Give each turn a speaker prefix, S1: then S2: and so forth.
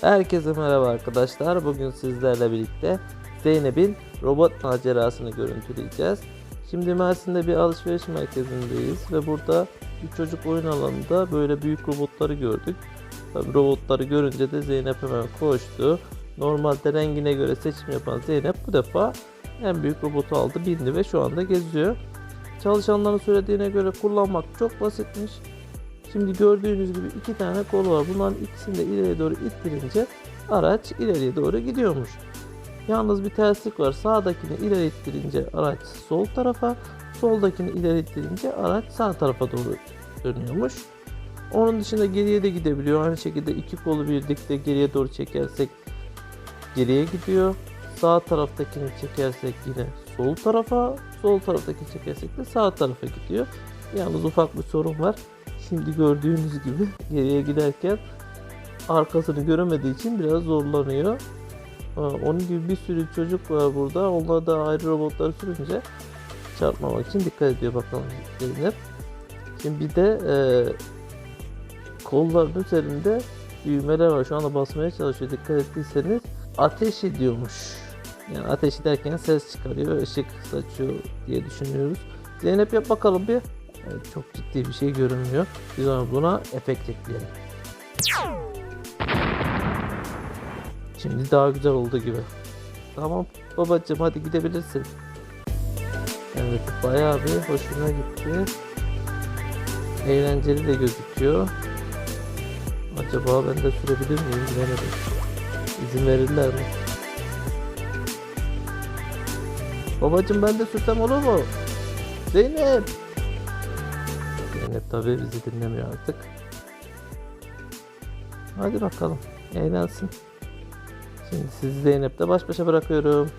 S1: Herkese merhaba arkadaşlar. Bugün sizlerle birlikte Zeynep'in robot macerasını görüntüleyeceğiz. Şimdi Mersin'de bir alışveriş merkezindeyiz ve burada bir çocuk oyun alanında böyle büyük robotları gördük. Tabii robotları görünce de Zeynep hemen koştu. Normalde rengine göre seçim yapan Zeynep bu defa en büyük robotu aldı, bindi ve şu anda geziyor. Çalışanların söylediğine göre kullanmak çok basitmiş. Şimdi gördüğünüz gibi iki tane kol var. Bunların ikisini de ileriye doğru ittirince araç ileriye doğru gidiyormuş. Yalnız bir terslik var. Sağdakini ileri ittirince araç sol tarafa, soldakini ileri ittirince araç sağ tarafa doğru dönüyormuş. Onun dışında geriye de gidebiliyor. Aynı şekilde iki kolu birlikte geriye doğru çekersek geriye gidiyor. Sağ taraftakini çekersek yine sol tarafa, sol taraftakini çekersek de sağ tarafa gidiyor. Yalnız ufak bir sorun var. Şimdi gördüğünüz gibi geriye giderken arkasını göremediği için biraz zorlanıyor. Onun gibi bir sürü çocuk var burada. Onlar da ayrı robotları sürünce çarpmamak için dikkat ediyor bakalım Zeynep. Şimdi bir de e, kolların üzerinde düğmeler var. Şu anda basmaya çalışıyor. Dikkat ettiyseniz ateş ediyormuş. Yani ateş ederken ses çıkarıyor, ışık saçıyor diye düşünüyoruz. Zeynep yap bakalım bir. Çok ciddi bir şey görünmüyor. Biz ona buna efekt ekleyelim. Şimdi daha güzel oldu gibi. Tamam babacığım hadi gidebilirsin. Evet bayağı bir hoşuna gitti. Eğlenceli de gözüküyor. Acaba ben de sürebilir miyim bilemedim. İzin verirler mi? Babacığım ben de sürsem olur mu? Zeynep! Zeynep tabii bizi dinlemiyor artık. Hadi bakalım. Eğlensin. Şimdi sizi Zeynep'le baş başa bırakıyorum.